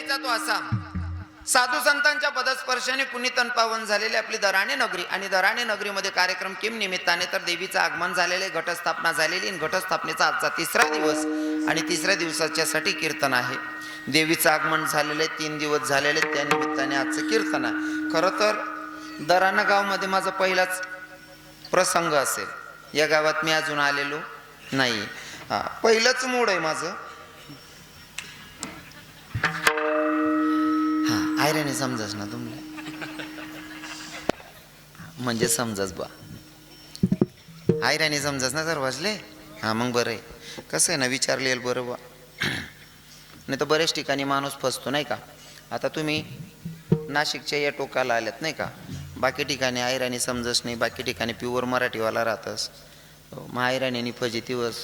द्यायचा तो असा. साधू संतांच्या पदस्पर्शाने पुनीतन पावन झालेली आपली दराणे नगरी आणि दराणे नगरीमध्ये कार्यक्रम किम निमित्ताने तर देवीचं आगमन झालेले घटस्थापना झालेली आणि घटस्थापनेचा आजचा तिसरा दिवस आणि तिसऱ्या दिवसाच्यासाठी कीर्तन आहे. देवीचं आगमन झालेले तीन दिवस झालेले त्या निमित्ताने आजचं कीर्तन आहे. खरं तर दराणा गावमध्ये माझा पहिलाच प्रसंग असेल. या गावात मी अजून आलेलो नाही. पहिलंच मूड आहे माझं. आयऱ्याने समजास ना तुम्हाला म्हणजे समजाच बा आयऱ्याने समजास ना जर वाजले हा मग बरं आहे. कसं आहे ना विचारले बरं बा नाही तर बऱ्याच ठिकाणी माणूस फसतो नाही का? आता तुम्ही नाशिकच्या या टोकाला आल्यात नाही का? बाकी ठिकाणी आयराणी समजस नाही बाकी ठिकाणी प्युअर मराठीवाला राहतस. मग आयराणी फजी दिवस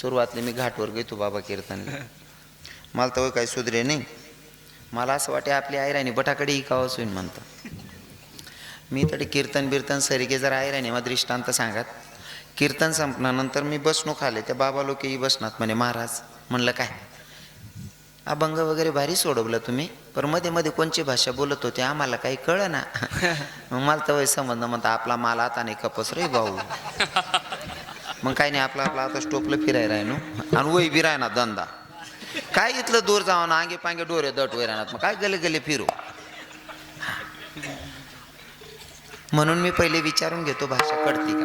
सुरुवातले मी घाटवर घेतो बाबा कीर्तनला. मला तर काही सुधरे नाही. मला असं वाटे आपली आयराणी बटाकडे इकावंच होईन म्हणतं मी तरी कीर्तन बिर्तन सरिके जर आयराणी मग दृष्टांत सांगत. कीर्तन संपल्यानंतर मी बसणू खाले त्या बाबा लोकही बसणार म्हणे महाराज म्हणलं काय? अभंग वगैरे भारी सोडवलं तुम्ही पण मध्ये मध्ये कोणची भाषा बोलत होते आम्हाला काही कळ ना मग मला तर संबंध म्हणता आपला माल आता नाही कपस रे भाऊ. मग काही नाही आपला आपला आता स्टोपलं फिरायला आहे नो? आणि वय बी ना धंदा. काय इथलं दूर जाऊन अंगे पांगे डोरे दट वय राहणार मग काय गले गले फिरू? म्हणून मी पहिले विचारून घेतो भाषा कळती का?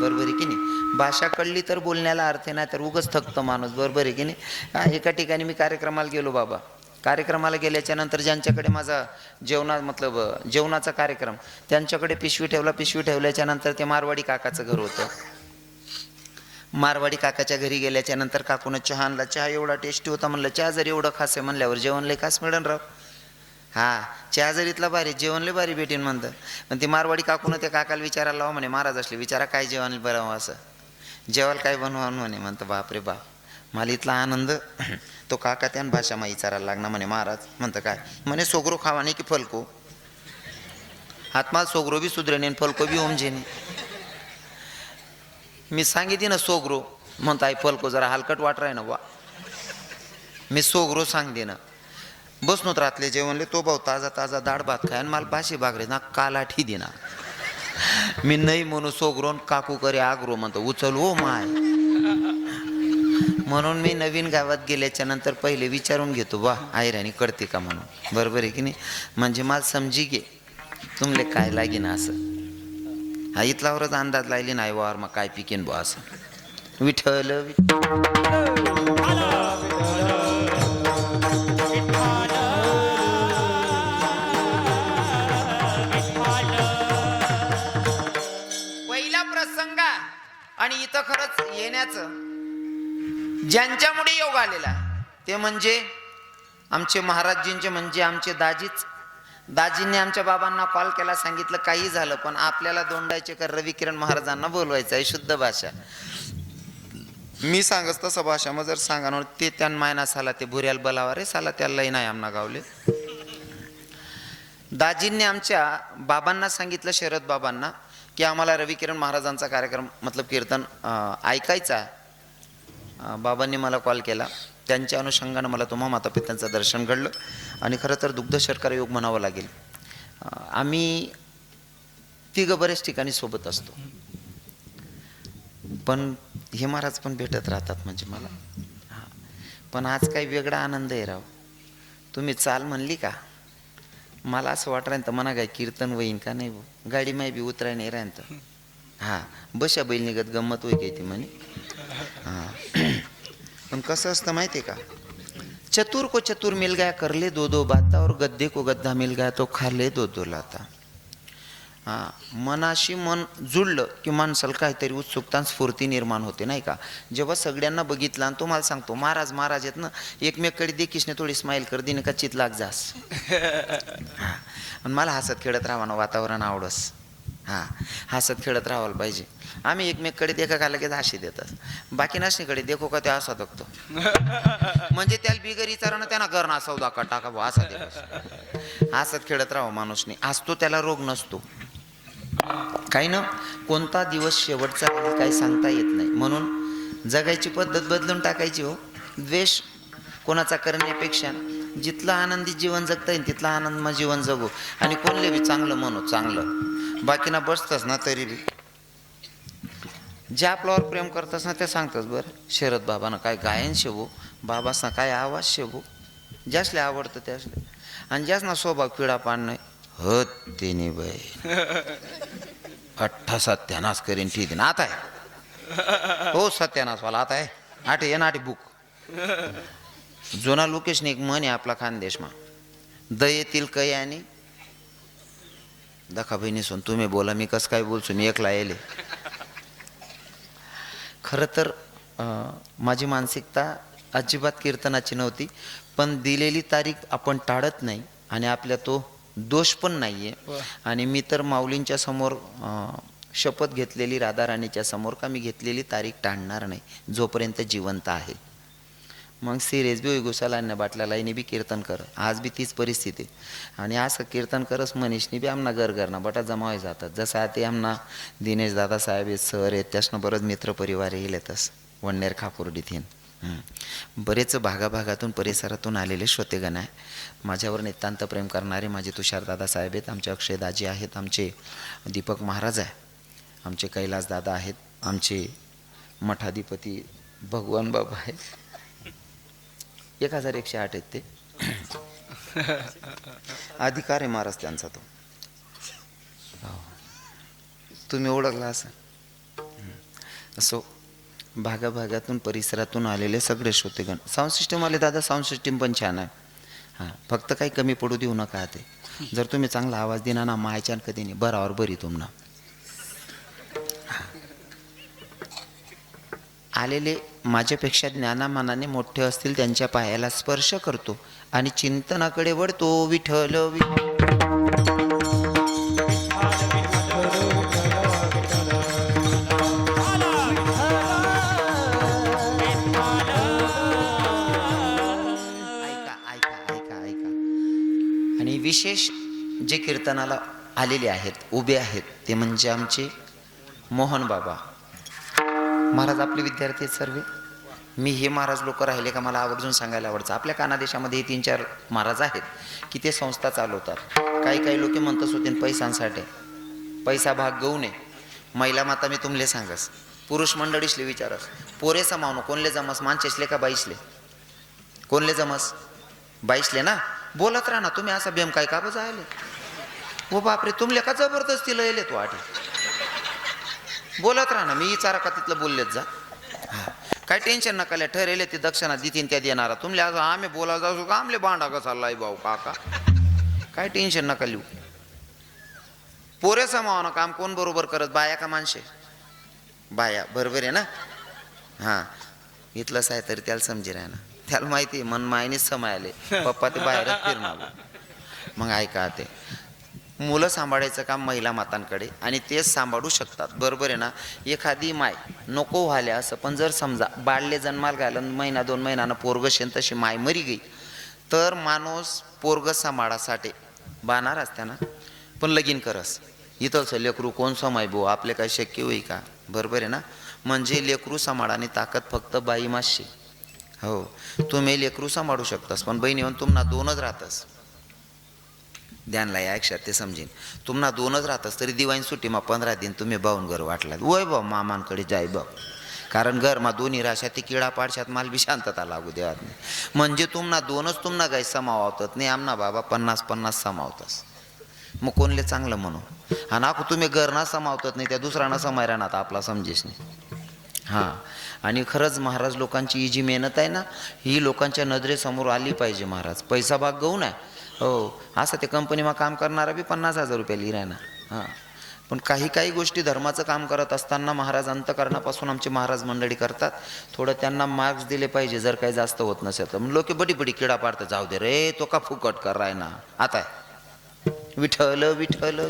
बरोबर आहे की नाही? भाषा कळली तर बोलण्याला अर्थ आहे नाही तर उगच थकतो माणूस. बरोबर आहे की नाही? एका ठिकाणी मी कार्यक्रमाला गेलो बाबा. कार्यक्रमाला गेल्याच्यानंतर ज्यांच्याकडे माझा जेवणा मतलब जेवणाचा कार्यक्रम त्यांच्याकडे पिशवी ठेवला पिशवी ठेवल्याच्या नंतर ते मारवाडी काकाचं घर होतं. मारवाडी काकाच्या घरी गेल्याच्यानंतर काकूनं चहा आणला. चहा एवढा टेस्टी होता म्हणलं चहा जर एवढं खास आहे म्हणल्यावर जेवण लय खास मिळेल राव. हा चहा जर इथला भारी जेवण लय भारी भेटेन म्हणतं. पण ती मारवाडी काकूनं त्या काकाला विचारायला लावा म्हणे महाराज असले विचारा काय जेवण बरं असं. जेवायला काय बनवा म्हणे म्हणतं बापरे बाप मला इथला आनंद. तो काका त्यान भाषामा विचारायला लागणार म्हणे महाराज म्हणतं काय? म्हणे सोगरो खावा नाही की फलको. हातमाल सोगरो बी सुधरेने फलको बी ओमजेने मी सांगितली ना सोगरो. म्हणतो आई फलको जरा हलकट वाट राही ना वा मी सोगरो सांगते ना. बसनोत रातले जेवणले तो भाऊ ताजा ताजा दाळ भात खाय आणि मला पाशी बागरे ना कालाठी दे ना. मी नाही म्हणू सोगरोन काकू करे आग्रो म्हणतो उचल हो माय. म्हणून मी नवीन गावात गेल्याच्यानंतर पहिले विचारून घेतो वा आयराणी कळते का? म्हणून. बरोबर आहे की नाही? म्हणजे मला समजी घे. तुमले काय लागेना असं. हा इथलावरच अंदाज लायली नाही वावर मग काय पिकेन बुवा असं. विठल पहिला प्रसंग आणि इथं खरंच येण्याचं ज्यांच्यामुळे योग आलेला ते म्हणजे आमचे महाराजजींचे म्हणजे आमचे दाजीच दाजींनी आमच्या बाबांना कॉल केला सांगितलं काही झालं पण आपल्याला दोंडायचे कर रविकिरण महाराजांना बोलवायचं आहे शुद्ध भाषा. मी सांगत तसं भाषा मग जर सांगा ना ते त्यान मायना साला ते भुऱ्याल बलावा रे साला त्यालाही नाही आमना गावले. दाजींनी आमच्या बाबांना सांगितलं शरद बाबांना की आम्हाला रविकिरण महाराजांचा कार्यक्रम मतलब कीर्तन ऐकायचा आहे. बाबांनी मला कॉल केला. त्यांच्या अनुषंगानं मला तुम्हा माता पित्यांचं दर्शन घडलं आणि खरं तर दुग्ध शर्करा योग म्हणावं लागेल. आम्ही तिघं बऱ्याच ठिकाणी सोबत असतो. पण हे महाराज पण भेटत राहतात म्हणजे मला. हां. पण आज काही वेगळा आनंद आहे राव. तुम्ही चाल म्हणली का? मला असं वाटलं राहीन तर म्हणा काय कीर्तन होईन का नाही गाडी माय बी उतराय नाही राहीन तर हां. बशा बैल निघत गंमत होई काय ती म्हणे? हां. पण कसं असतं माहिती आहे का? चतुर को चतुर मिल गया कर ले दो दो बाता और गद्दे को गद्दा मिल गया तो खा ले दो दो लाता। हां मनाशी मन जुळलं की माणसाला काहीतरी उत्सुकता स्फूर्ती निर्माण होते नाही का? जेव्हा सगळ्यांना बघितलं आणि तुम्हाला सांगतो महाराज महाराज आहेत ना एकमेकडे देखीसने थोडी स्माईल कर दिने का चित लाग जास. हां आणि मला हसत खेळत राहावं वातावरण आवडस. हां हसत खेळत राहावं पाहिजे. आम्ही एकमेकडे देखा का लगेच हाशी देतात बाकी नसणीकडे देखो का ते असा बघतो. म्हणजे त्याला बिगर विचारानं त्यांना करणं सौदा का टाका बुवा, असा दे हसत खेळत राहावं माणूसने. असतो त्याला रोग नसतो. काही ना कोणता दिवस शेवटचा आहे काही सांगता येत नाही. म्हणून जगायची पद्धत बदलून टाकायची हो. द्वेष कोणाचा करण्यापेक्षा जिथलं आनंदी जीवन जगता येईल तिथलं आनंदमय जीवन जगू. आणि कोणले बी चांगलं म्हणू चांगलं. बाकीना बसतच ना तरी बी. जे आपल्यावर प्रेम करतस ना ते सांगतच बरं शरद बाबानं काय गायन शेवू बाबासना काय आवाज शेवू? ज्यासले आवडतं त्यासले. आणि ज्यास ना स्वभाव किडा पाडणं हो तिने बाई. अठ्ठा सत्यानाश करीन ठीक ना आता आहे. हो सत्यानाश वाला आता आहे. आठ ये ना आठ बुक. जुना लोकेशने एक म्हण आहे आपला खानदेशमा दयेतील आणि दखा बहिणी सोन तुम्ही बोला मी कसं काय बोलছো मी एकला येले खरं तर माझी मानसिकता अजिबात कीर्तनाची नव्हती पण दिलेली तारीख आपण टाळत नाही आणि आपल्या तो दोष पण नाही आहे आणि मी तर माऊलींच्या समोर शपथ घेतलेली राधाराणीच्या समोर का मी घेतलेली तारीख टाळणार नाही जोपर्यंत जिवंत आहे. मग सिरियस बी होई घुसाला अन्य लाईनी बी कीर्तन कर. आज बी तीच परिस्थिती. आणि असं कीर्तन करस मनीषनी बी आमना घर घरना बटा जमावे जातात. जसं आता आमना दिनेश दादा साहेब आहेत सर आहेत त्यासनं बरंच मित्रपरिवार येईल येतस वन्नेर खाकुर्डीतून बरेच भागाभागातून परिसरातून आलेले श्रोतेगण आहे. माझ्यावर नितांत प्रेम करणारे माझे तुषारदादा साहेब आहेत. आमचे अक्षयदाजी आहेत. आमचे दीपक महाराज आहे. आमचे कैलास दादा आहेत. आमचे मठाधिपती भगवान बाबा आहेत. एक हजार एकशे आठ आहेत ते. अधिकार आहे महाराज त्यांचा तो. हो. तुम्ही ओळखला असं असो भागाभागातून परिसरातून आलेले सगळे श्रोतेगण. साऊंड सिस्टम आले दादा साऊंड सिस्टीम पण छान आहे. हां फक्त काही कमी पडू देऊ नका ते. जर तुम्ही चांगला आवाज दिना ना मायच्यान कधी नाही. बरावर बरी तुम्हाला आलेले माझ्यापेक्षा ज्ञानामानाने मोठे असतील त्यांच्या पायाला स्पर्श करतो आणि चिंतनाकडे वळतो. विठल वि- ऐका ऐका ऐका. आणि विशेष जे कीर्तनाला आलेले आहेत उभे आहेत ते म्हणजे आमचे मोहन बाबा. महाराज आपले विद्यार्थी आहेत सर्व. मी हे महाराज लोक राहिले का मला आवर्जून सांगायला आवडतं. आपल्या कानादेशामध्ये हे तीन चार महाराज आहेत की ते संस्था चालवतात. काही काही लोक म्हणतच होते पैशांसाठी पैसा भाग गहू नये. महिला माता मी तुमले सांगस. पुरुष मंडळीसले विचारस. पोरे समावणं कोणले जमस? माणसेसले का बाईसले? कोणले जमस? बाईसले ना? बोलत राहा ना तुम्ही असा बेम काय का बजायले? हो बापरे तुमले का जबरदस्ती लयले तू आठी बोलत राहा ना मी विचारा का तिथलं बोललेत जा. हा. काय टेन्शन नका लिहा ठरेले ते दक्षिणा देतीन त्या देणारा. तुमले आज आम्ही बोलायला जाऊ का आमले भांडा कसा लाय भाऊ काका? काय टेन्शन नका लिहू. पोरे ना काम कोण बरोबर करत? बाया का माणसे? बाया बरोबर आहे ना? हां. इथलंच आहे तरी त्याला समजे राहा ना. त्याला माहिती आहे मन मायनेच समायले. पप्पा ते बाहेरच फिरणार. मग ऐका ते. मुलं सांभाळायचं काम महिला मातांकडे आणि तेच सांभाळू शकतात. बरोबर आहे ना? एखादी माय नको व्हाल्या असं पण जर समजा बाळले जन्माला घालून महिना दोन महिन्यानं पोरग शेन तशी माय मरी गई तर माणूस पोरग सांभाळासाठी बाणार असत्या ना पण लगीन करस. इथंच लेकरू कोण समाय भो आपले काय शक्य होई का? बरोबर आहे ना? म्हणजे लेकरू सांभाळाने ताकद फक्त बाई माशी हो. तुम्ही लेकरू सांभाळू शकतास पण बहिणी म्हणून तुम्हाला दोनच राहतस. ध्यानला या अक्षर ते समजेन. तुम्हाला दोनच राहतस तरी दिवाळी सुट्टीमा पंधरा दिन तुम्ही बाहून घर वाटलात. वय बा मामांकडे जाय बघ कारण घर मा दोन्ही राशा ती किडा पाडशात माल बी शांतता लागू देवात नाही म्हणजे तुम्हाला दोनच तुम्हाला काही समावतात नाही आमना बाबा पन्नास पन्नास समावतस. मग कोणले चांगलं म्हणू? आणि आखू तुम्ही घरना समावतात नाही त्या दुसऱ्यांना समायरा ना आपला समजेस नाही. हां. आणि खरंच महाराज लोकांची ही जी मेहनत आहे ना ही लोकांच्या नजरेसमोर आली पाहिजे महाराज. पैसा भाग गहू नाही हो असं ते कंपनीमा काम करणारा बी पन्नास हजार रुपये लिहिराय ना हां. पण काही काही गोष्टी धर्माचं काम करत असताना महाराज अंतकरणापासून आमचे महाराज मंडळी करतात. थोडं त्यांना मार्क्स दिले पाहिजे जर काही जास्त होत नसेल तर. लोक बडी बडी किडा पाडतात जाऊ दे रे तो का फुकट कर राय ना आता आहे. विठ्ठल विठ्ठल.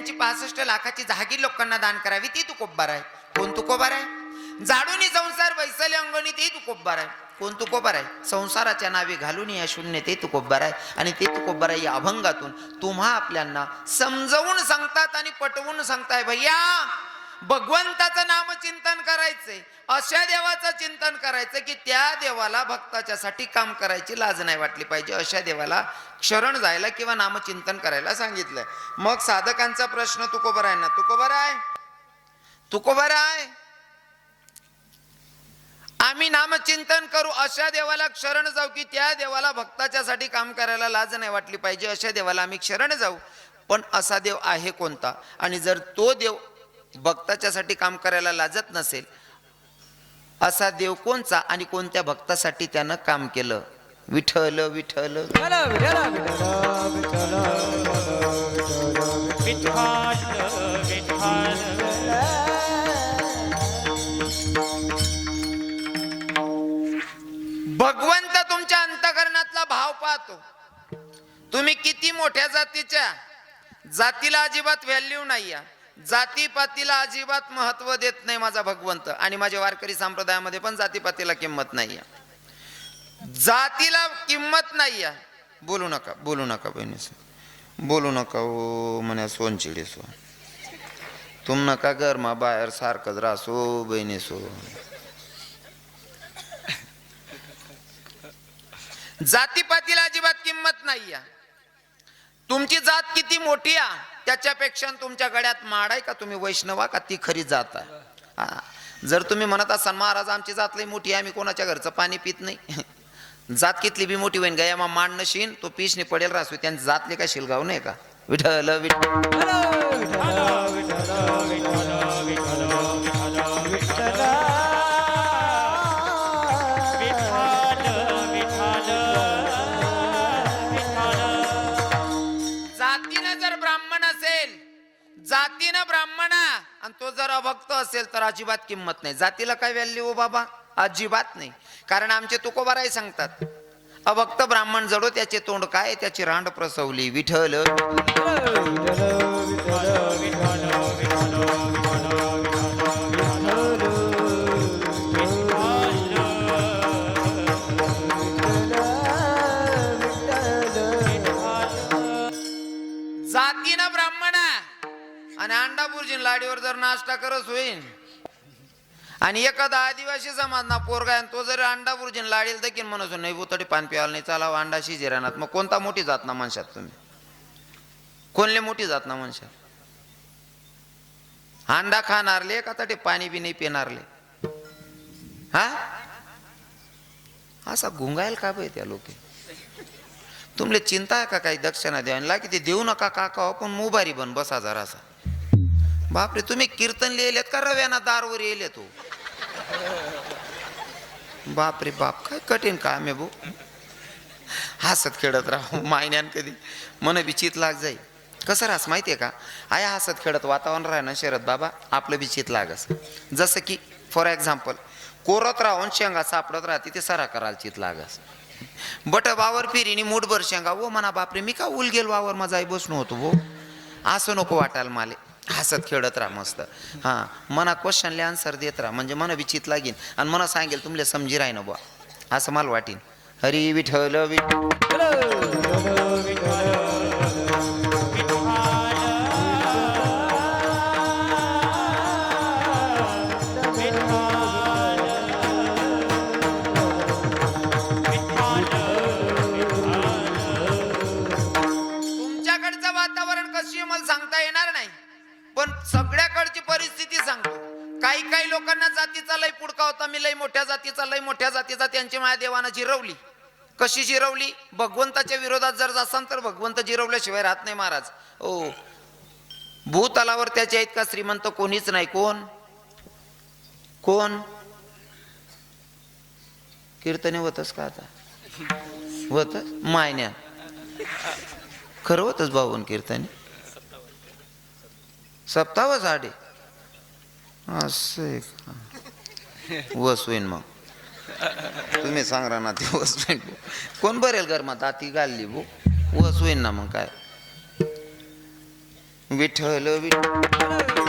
त्यांची पासष्ट लाखाची जहागीर लोकांना दान करावी ती तुकोबार आहे. कोण तुकोबार आहे? जाडूनी संसार बैसले अंगणी ते तुकोब्बार आहे. कोण तुकोबार आहे? संसाराच्या नावे घालून या शून्य ते तुकोब्बार आहे. आणि ते तुकोब्बार आहे या अभंगातून. तुम्हा आपल्यांना समजवून सांगतात आणि पटवून सांगताय भैया भगवंताचं नामचिंतन करायचंय. अशा देवाचं चिंतन करायचं की त्या देवाला भक्ताच्यासाठी काम करायची लाज नाही वाटली पाहिजे. अशा देवाला शरण जायला किंवा नामचिंतन करायला सांगितलंय. मग साधकांचा प्रश्न तुकोबर आहे ना? तुकोबर आहे तुकोबर आहे आम्ही नामचिंतन करू. अशा देवाला शरण जाऊ की त्या देवाला भक्ताच्यासाठी काम करायला लाज नाही वाटली पाहिजे. अशा देवाला आम्ही शरण जाऊ. पण असा देव आहे कोणता? आणि जर तो देव भक्ताच्यासाठी काम करायला लाजत नसेल असा देव कोणचा आणि कोणत्या भक्तासाठी त्यानं काम केलं? विठ्ठल विठ्ठल. भगवंत तुमच्या अंतकरणातला भाव पाहतो. तुम्ही किती मोठ्या जातीच्या जातीला अजिबात व्हॅल्यू नाही जातीपातीला अजिबात महत्त्व देत नाही माझा भगवंत. आणि माझ्या वारकरी संप्रदायामध्ये पण जातीपातीला किंमत नाही आहे जातीला किंमत नाही आहे बोलू नका बोलू नका बहिणी. बोलू नका ओ म्हणे सोनचिडी सो. तुम नका गरमा बाहेर सारखंच रासो बहिणीसो जातीपातीला अजिबात किंमत नाही आहे तुमची जात किती मोठी आहे त्याच्यापेक्षा तुमच्या गड्यात माड आहे का? तुम्ही वैष्णवा का? ती खरी जात आहे. हा. जर तुम्ही म्हणत असाल महाराज आमची जात लई मोठी आहे आम्ही कोणाच्या घरचं पाणी पित नाही. जात कितली बी मोठी होईन गयामा मांड नशीन तो पिसने पडेल रासू त्यांनी जातले का शिलगाव नाही का? विठल जातीनं जर ब्राह्मण असेल जातीनं ब्राह्मणा आणि तो जर अभक्त असेल तर अजिबात किंमत नाही. जातीला काय व्हॅल्यू हो बाबा? अजिबात नाही. कारण आमचे तुकोबाराय सांगतात अभक्त ब्राह्मण जडो त्याचे तोंड काय त्याची रांड प्रसवली विठल जातीनं ब्राह्मण आहे. आणि अंडापूरची लाडीवर जर नाश्ता करत होईन आणि एखादा आदिवासी समाज ना पोरगा आहे आणि तो जरी अंडा बुर्जीन लाडील देखील म्हणत नाही बुतडी पान प्यायला नाही चालावं हो, अंडा शिजिरानात मग कोणता मोठी जात ना म्हणशात तुम्ही? कोणले मोठी जात ना म्हणशात? अंडा खाणारले एका तटे पाणी बी नाही पिणारले? हा? असा गुंगायल का बाई त्या लोके? तुमले चिंता आहे का काही दक्षिणा द्यायला लागी ते देऊ नका काका हो, पण मुबारी बन बसा जरासा. बापरे तुम्ही कीर्तन लिहिलेत का? रव्याना दारवर येले तू. बापरे बाप काय कठीण काम आहे भाऊ हसत खेळत राहू मायन्यान कधी. मन बिचित लाग जाई. कसं रास माहितीये का? आया हसत खेळत वातावरण राह ना शरद बाबा आपलं बी चित लागस. जसं की फॉर एक्झाम्पल कोरत राहून शेंगा सापडत राहते ते सरा कराल चित लागस. बट वावर फिरीनी मूठभर शेंगा वो म्हणा बापरे मी का उल गेल वावर माझा आई बसणं होतो वो असं नको वाटायला माले. हसत खेळत राहा मस्त. हां मना क्वेश्चनले आन्सर देत राहा. म्हणजे मला विचित लागेल आणि मला सांगेल तुमले समजी राही ना बुवा. असं मला वाटीन. हरी विठल विठ सांगतो. काही काही लोकांना जातीचा लय पुडका होता. मी लय मोठ्या जातीचा लय मोठ्या जातीचा त्यांची माया देवानं जिरवली. कशी जिरवली? भगवंताच्या विरोधात जर असाल तर भगवंत जिरवल्याशिवाय राहत नाही महाराज. ओ. भूतलावर त्याच्या इतका श्रीमंत कोणीच नाही. कोण? कोण? कीर्तने होतच का आता? होत? मायन्या. खरं होतच भाऊन कीर्तने. सप्ताह झाडे. असं वस होईन मग. तुम्ही सांग ना ते वस होईन कोण भरेल घरमा ताती घालली भो वस होईन ना मग काय? विठ्ठल विठ्ठल.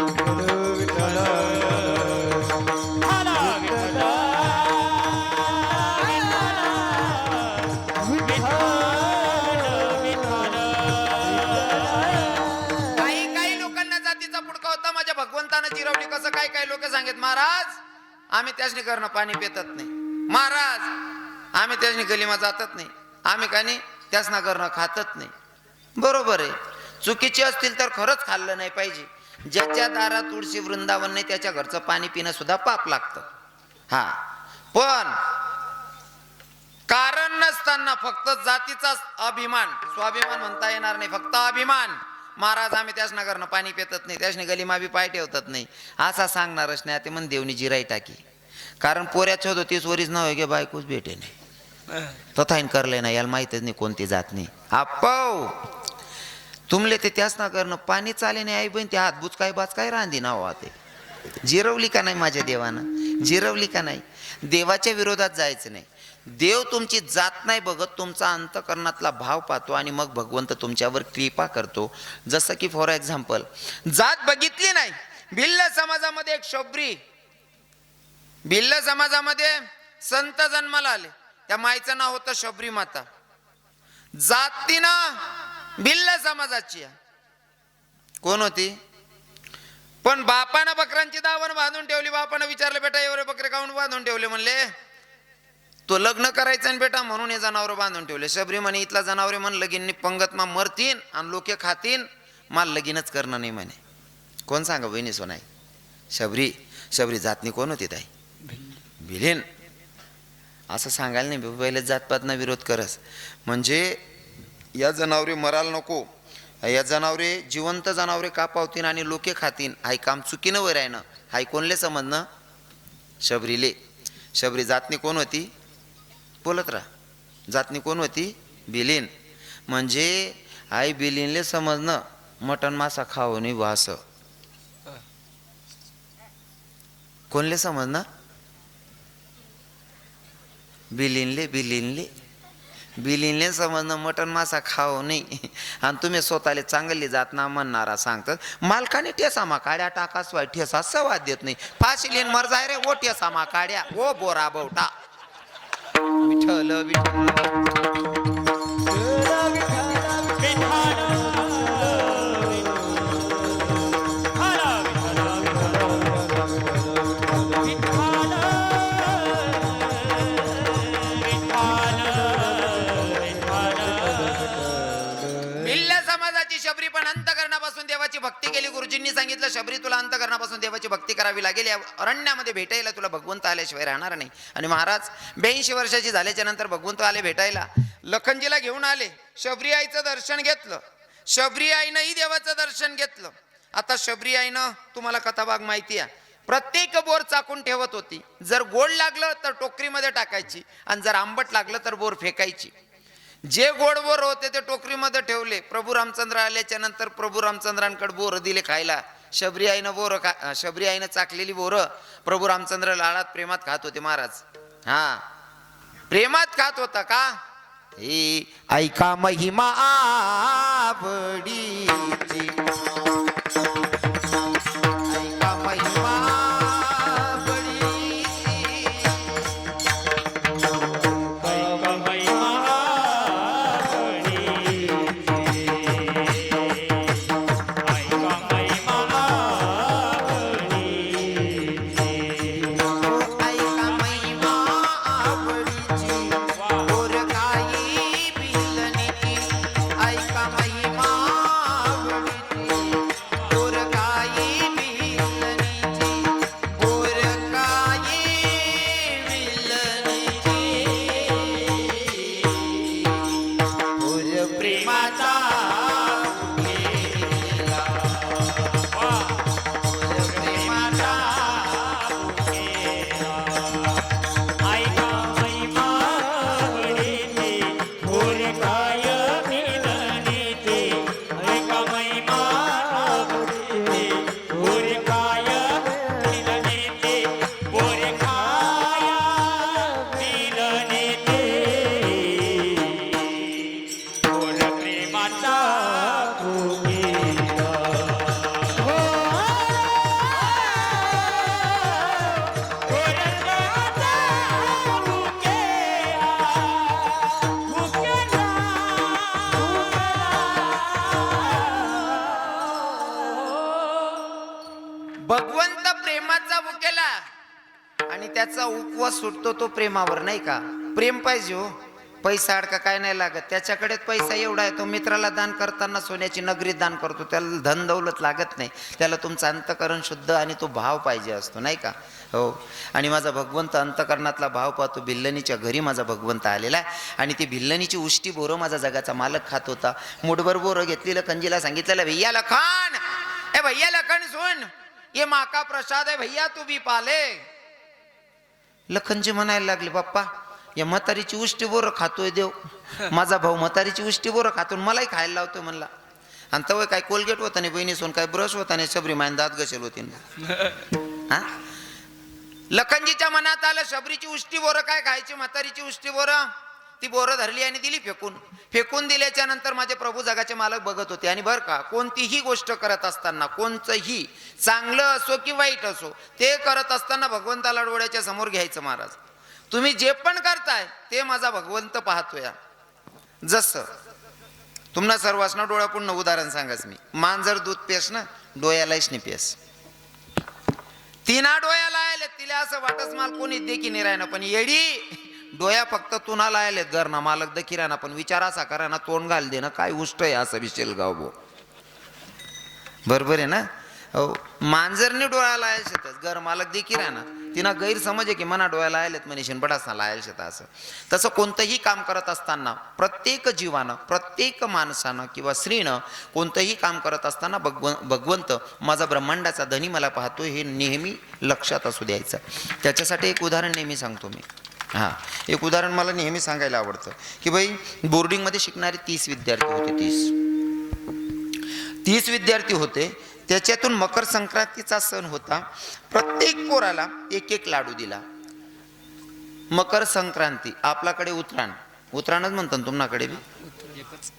असं काय काय लोक सांगत महाराज आम्ही त्यासनी करणं पाणी पेतत नाही. महाराज आम्ही त्यासनी गलीमा जातत नाही. आम्ही काय नाही त्यासना करणं खातच नाही. बरोबर आहे. चुकीचे असतील तर खरंच खाल्लं नाही पाहिजे. ज्याच्या दारात तुळशी वृंदावन नाही त्याच्या घरचं पाणी पिणं सुद्धा पाप लागतं. हा. पण कारण नसताना फक्त जातीचा अभिमान स्वाभिमान म्हणता येणार नाही. फक्त अभिमान. महाराज आम्ही त्याच नगरनं पाणी पितत नाही त्याचने गलीमा बी पाय ठेवतात नाही. असा सांगणारच नाही ते म्हण देवनी जिराई टाकी. कारण पोऱ्या होतो तीस वरीच नाव गे बायकोच भेटे नाही. तथाईन करले नाही याला माहितच नाही कोणती जात नाही. आपाव तुमले ते त्याच ना करणं पाणी चाले नाही आई बहीण ते हात बुच काय बाच काय रांधी नाव हो ते जिरवली का नाही माझ्या देवानं? जिरवली का नाही? देवाच्या विरोधात जायचं नाही. देव तुमची जात नाही बघत तुमचा अंतकरणातला भाव पाहतो आणि मग भगवंत तुमच्यावर कृपा करतो. जसं की फॉर एक्झाम्पल जात बघितली नाही. भिल्ल समाजामध्ये एक शबरी भिल्ल समाजामध्ये संत जन्माला आले. त्या माईचं नाव होतं शबरी माता. जातीनं भिल्ल समाजाची कोण होती? पण बापानं बकरांची दावण बांधून ठेवली. बापानं विचारलं बेटा एवढे बकरे काऊन बांधून ठेवले? म्हणले तो लग्न करायचा आणि बेटा म्हणून हे जनावर बांधून ठेवले. शबरी म्हणे इथला जनावरे म्हण लगीन पंगत मा मरतीन आणि लोके खातीन मला लगीनच करणं नाही म्हणे. कोण सांगा बहिणी सोनाई? शबरी शबरी जातनी कोण होती ताई? भिलेन. असं सांगायला नाही पहिले जातपातना विरोध करस. म्हणजे या जनावरे मराल नको. या जनावरे जिवंत जनावरे कापावतीन आणि लोके खातीन. हाय काम चुकीनं वर आहे ना. हाय कोणले समजणं? शबरीले. शबरी जातनी कोण होती? बोलत राहा. जातनी कोण होती? बिलीन. म्हणजे आई बिलीनले समजणं मटण मासा खाऊन नाही असं. कोणले समजणं? बिलिनले बिलिनले. बिलिनले समजणं मटण मासा खाऊ नाही आणि तुम्ही स्वतःले चांगली जात ना म्हणणारा सांगतात मालकाने ठेसा मा काड्या टाका स्वाय ठेसा सवाद देत नाही. फाशी लिहिन मर जाय रे ओ ठेसा मा काड्या ओ बोरा बोवटा. विठ्ठल विठ्ठल भक्ती केली गुरुजींनी सांगितलं शबरी तुला अंतकरणापासून देवाची भक्ती करावी लागेल. या अरण्यामध्ये भेटायला तुला भगवंत आल्याशिवाय राहणार नाही. आणि महाराज ब्याऐंशी वर्षाची झाल्याच्यानंतर भगवंत आले भेटायला. लखनजीला घेऊन आले. शबरी आईचं दर्शन घेतलं. शबरी आईनंही देवाचं दर्शन घेतलं. आता शबरी आईनं तुम्हाला कथाभाग माहिती आहे. प्रत्येक बोर चाकून ठेवत होती. जर गोड लागलं तर टोकरीमध्ये टाकायची. आणि जर आंबट लागलं तर बोर फेकायची. जे गोड बोर होते ते टोकरीमध्ये ठेवले. प्रभू रामचंद्र आल्याच्यानंतर प्रभू रामचंद्रांकडे बोर दिले खायला. शबरी आईनं बोर खा शबरी आईनं चाकलेली बोरं प्रभू रामचंद्र लाडात प्रेमात खात होते महाराज. हा. प्रेमात खात होता का? हे ऐका महिमा आवडी. प्रेमावर नाही का? प्रेम पाहिजे हो. पैसा अडका काय नाही लागत. त्याच्याकडे पैसा एवढा आहे तो मित्राला दान करताना सोन्याची नगरी दान करतो. त्याला धन दौलत लागत नाही. त्याला तुमचं अंतकरण शुद्ध आणि तो भाव पाहिजे असतो नाही का? हो. आणि माझा भगवंत अंतकरणातला भाव पाहतो. भिल्लनीच्या घरी माझा भगवंत आलेला आहे. आणि ती भिल्लनीची उष्टी बोरं माझा जगाचा मालक खात होता. मुठभर बोरं घेतलेलं कंजीला सांगितलेलं भैया लखन! ए भैया लखन सुन! ये माका प्रसाद आहे भैया तू बी पाले. लखनजी म्हणायला लागले बाप्पा या म्हातारीची उष्टी बोरं खातोय देव. माझा भाऊ म्हातारीची उष्टी बोरं खातो आणि मलाही खायला लावतोय म्हणला. आणि तवय काय कोलगेट होता नाही बहिणी सोन काय ब्रश होता नाही शबरी मायन दात घसेल होती हा? लखनजीच्या मनात आलं शबरीची उष्टी बोरं काय खायची म्हातारीची उष्टी बोरं? ती बोरं धरली आणि दिली फेकून. फेकून दिल्याच्या नंतर माझे प्रभू जगाचे मालक बघत होते. आणि बरं का कोणतीही गोष्ट करत असताना कोणचंही चांगलं असो की वाईट असो ते करत असताना भगवंताला डोळ्याच्या समोर घ्यायचं महाराज. तुम्ही जे पण करताय ते माझा भगवंत पाहतोय. जसं तुम्हाला सर्वांना डोळ्यापूर्ण उदाहरण सांगाच मी. मांजर दूध पेस ना डोळ्यालाच नाही पेस तिना डोळ्याला आले तिला असं वाटच माल कोणी देखी नाही राहणं पण येडी डोया फक्त तुना घर घरना मालक द किराणा पण विचार असा करा ना तोंड घाल दे ना काय उष्ट आहे असं विशेल गाव भो. बरोबर आहे ना? हो मांजरने डोळ्याला आयल शेतच घर मालक दे किराणा. तिनं गैरसमज आहे की मना डोळ्याला आलेत मनीषण बडासना लायल शेत असं. तसं कोणतंही काम करत असताना प्रत्येक जीवानं प्रत्येक माणसानं किंवा स्त्रीनं कोणतंही काम करत असताना भगव भगवंत माझा ब्रह्मांडाचा धनी मला पाहतो हे नेहमी लक्षात असू द्यायचं. त्याच्यासाठी एक उदाहरण नेहमी सांगतो मी. हां. एक उदाहरण मला नेहमी सांगायला आवडतं की भाई बोर्डिंगमध्ये शिकणारे तीस विद्यार्थी होते तीस. तीस विद्यार्थी होते त्याच्यातून मकर संक्रांतीचा सण होता. प्रत्येक पोराला एक एक लाडू दिला. मकर संक्रांती आपल्याकडे उतराण. उतराणच म्हणतात ना तुमनाकडे बी?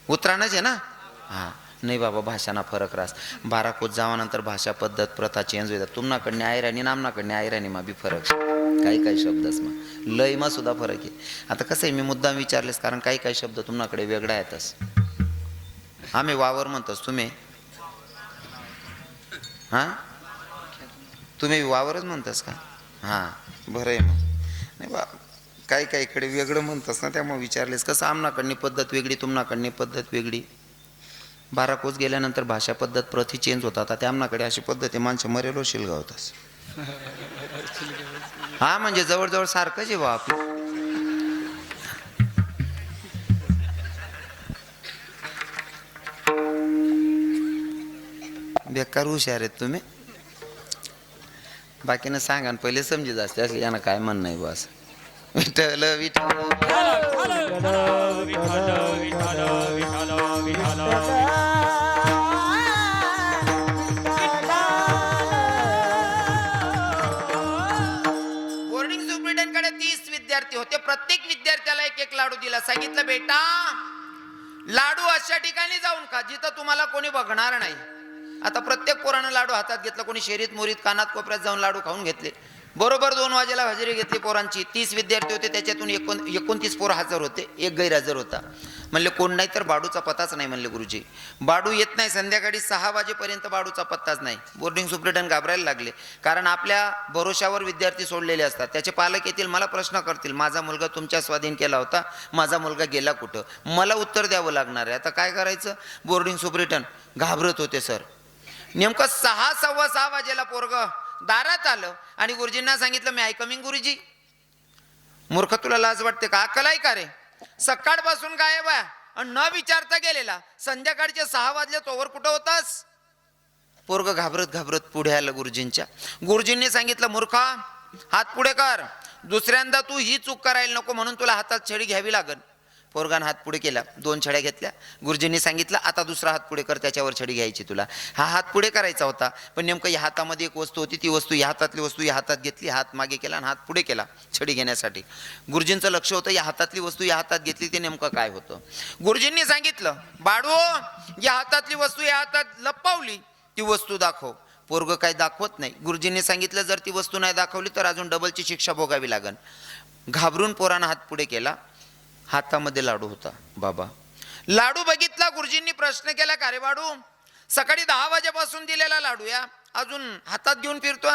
उतराणच आहे ना? हां. नाही बाबा भाषाना फरक रास. बाराकोत जावानंतर भाषा पद्धत प्रथा चेंज होतात. तुमनाकडने आयराणी नामनाकडने आयराणी मा बी फरक. काही काही शब्दच मग लयमा सुद्धा फरक आहे. आता कसं आहे मी मुद्दाम विचारलेस कारण काही काही शब्द तुमच्याकडे वेगळा येतच. आम्ही वावर म्हणतोस तुम्ही? हां? तुम्ही वावरच म्हणतास का? हां बरं आहे मग. नाही बा काही काही इकडे वेगळं म्हणतास ना त्यामुळे विचारलेस. कसं आमनाकडनी पद्धत वेगळी तुमनाकडनी पद्धत वेगळी. बारा कोस गेल्यानंतर भाषा पद्धत प्रथी चेंज होतात. आता आमनाकडे अशी पद्धत आहे माणसं मरेलो शिलगावतच. हा म्हणजे जवळजवळ सारखंच आहे बा आपलं. बेकार हुशार आहेत तुम्ही. बाकीनं सांगा ना पहिले समजत असते असं यांना काय म्हणणं आहे बस विठल विठल प्रत्येक विद्यार्थ्याला एक एक लाडू दिला. सांगितलं बेटा लाडू अशा ठिकाणी जाऊन का जिथं तुम्हाला कोणी बघणार नाही. आता प्रत्येक पोरानं लाडू हातात घेतला कोणी शेरीत मोरीत कानात कोपऱ्यात जाऊन लाडू खाऊन घेतले. बरोबर दोन वाजेला हजेरी घेतली पोरांची. तीस विद्यार्थी होते त्याच्यातून एकोण एकोणतीस पोरं हजर होते. एक गैरहजर होता. म्हणले कोण नाही तर बाडूचा पत्ताच नाही म्हणले गुरुजी. बाडू येत नाही संध्याकाळी सहा वाजेपर्यंत बाडूचा पत्ताच नाही. बोर्डिंग सुप्रिटेंड घाबरायला लागले. कारण आपल्या भरोशावर विद्यार्थी सोडलेले असतात. त्याचे पालक येतील मला प्रश्न करतील. माझा मुलगा तुमच्या स्वाधीन केला होता. माझा मुलगा गेला कुठं? मला उत्तर द्यावं लागणार आहे. आता काय करायचं? बोर्डिंग सुप्रिटेंड घाबरत होते सर. नेमकं सहा सव्वा सहा वाजेला पोरगं दारात आलं. आणि गुरुजींना सांगितलं मी आय कमिंग गुरुजी. मूर्ख तुला लाज वाटते का? अक्कल आहे का रे? सकाळपासून गायब आहे. आणि न विचारता गेलेला. संध्याकाळचे सहा वाजले तोवर कुठं होतास? पोरग घाबरत घाबरत पुढे आलं गुरुजींच्या. गुरुजींनी सांगितलं मूर्खा हात पुढे कर. दुसऱ्यांदा तू ही चूक करायला नको म्हणून तुला हातात छडी घ्यावी लागेल पोरगान हात पुढे केला दोन छड्या घेतल्या. गुरुजींनी सांगितलं आता दुसरा हात पुढे कर त्याच्यावर छडी घ्यायची तुला. हा हात पुढे करायचा होता पण नेमकं या हातामध्ये एक वस्तू होती ती वस्तू या हातातली वस्तू या हातात घेतली हात मागे केला आणि हात पुढे केला छडी घेण्यासाठी. गुरुजींचं लक्ष होतं या हातातली वस्तू या हातात घेतली ते नेमकं काय होतं? गुरुजींनी सांगितलं बाडू या हातातली वस्तू या हातात लपवली ती वस्तू दाखव. पोरग काही दाखवत नाही. गुरुजींनी सांगितलं जर ती वस्तू नाही दाखवली तर अजून डबलची शिक्षा भोगावी लागन. घाबरून पोरानं हात पुढे केला. हातामध्ये लाडू होता बाबा. लाडू बघितला गुरुजींनी प्रश्न केला का रे बाडू? सकाळी दहा वाजेपासून दिलेला लाडू या. अजून हातात घेऊन फिरतो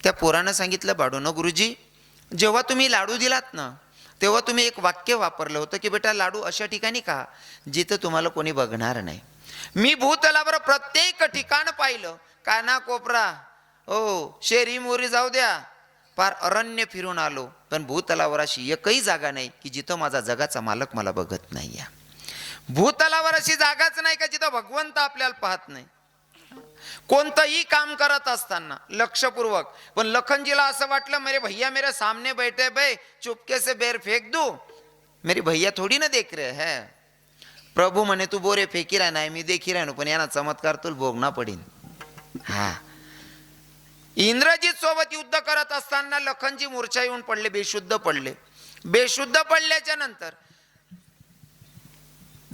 त्या पोरानं सांगितलं बाडू ना गुरुजी जेव्हा तुम्ही लाडू दिलात ना तेव्हा तुम्ही एक वाक्य वापरलं होतं की बेटा लाडू अशा ठिकाणी का? जिथं तुम्हाला कोणी बघणार नाही. मी भूतलावर प्रत्येक ठिकाण पाहिलं. काना कोपरा. हो शेरी मोरी जाऊ द्या. फार अरण्य फिरून आलो. पण भूतलावर अशी एकही जागा नाही की जिथं माझा जगाचा मालक मला बघत नाही या भूतलावर अशी जागाच नाही का जिथं भगवंत आपल्याला पाहत नाही? कोणतंही काम करत असताना लक्षपूर्वक. पण लखनजीला असं वाटलं मेरे भैया मेरे सामने बैठे बे चुपके से बेर फेक दू? मेरी भैया थोडी ना देख रे है. प्रभू म्हणे तू बोरे फेकी राह नाही मी देखी राहनो पण यांना चमत्कार तुला भोगना पडीन. हा. इंद्रजीत सोबत युद्ध करत असताना लखनजी मूर्छा येऊन पडले बेशुद्ध पडले. बेशुद्ध पडल्याच्या नंतर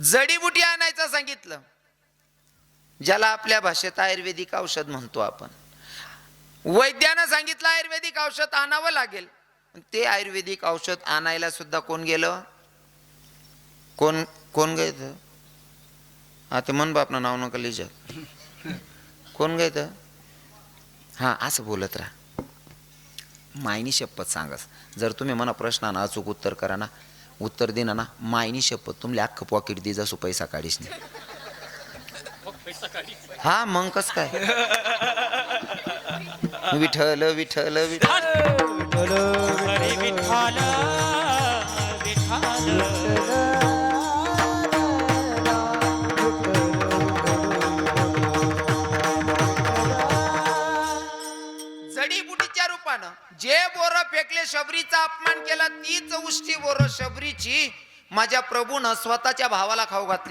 जडीबुटी आणायचं सांगितलं ज्याला आपल्या भाषेत आयुर्वेदिक औषध म्हणतो आपण. वैद्यानं सांगितलं आयुर्वेदिक औषध आणावं लागेल. ते आयुर्वेदिक औषध आणायला सुद्धा कोण गेलं? कोण कोण गेलं? हा ते म्हण बापना नाव नका लिहिजत. कोण गेलं? हां असं बोलत राहा. मायनी शपथ सांगस. जर तुम्ही मला ना अचूक उत्तर करा ना उत्तर देणं ना मायनी शपथ तुमले अख्खं पॉकेट दे जसो पैसा काढीस नाही हा मग कस काय? विठल विठल विठल विठल जे बोर फेकले शबरीचा अपमान केला तीच उष्टी बोर शबरीची माझ्या प्रभूनं स्वतःच्या भावाला खाऊ घातली.